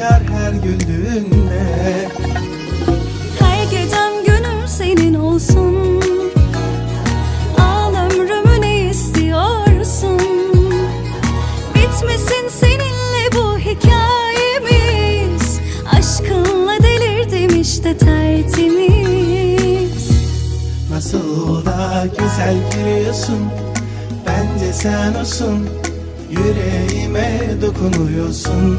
açar her güldüğünde. Her gecem günüm senin olsun. Al ömrümü ne istiyorsun? Bitmesin seninle bu hikayemiz. Aşkınla delirdim işte tertemiz. Nasıl da güzel gülüyorsun Bence sen olsun. Yüreğime dokunuyorsun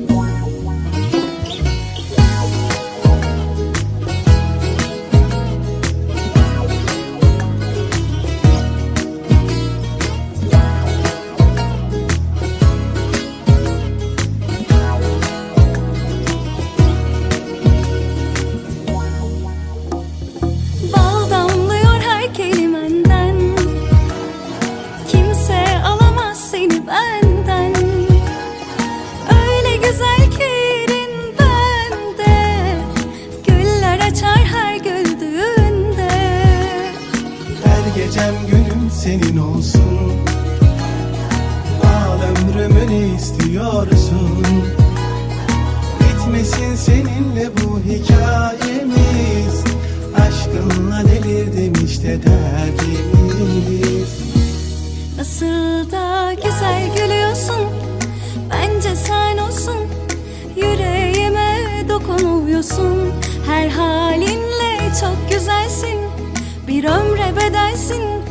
Senin olsun. Al ömrümü ne istiyorsun? Bitmesin seninle bu hikayemiz. Aşkınla delirdim işte tertemiz Nasıl da güzel gülüyorsun Bence sen olsun. Yüreğime dokunuyorsun Her halinle çok güzelsin. Bir ömre bedelsin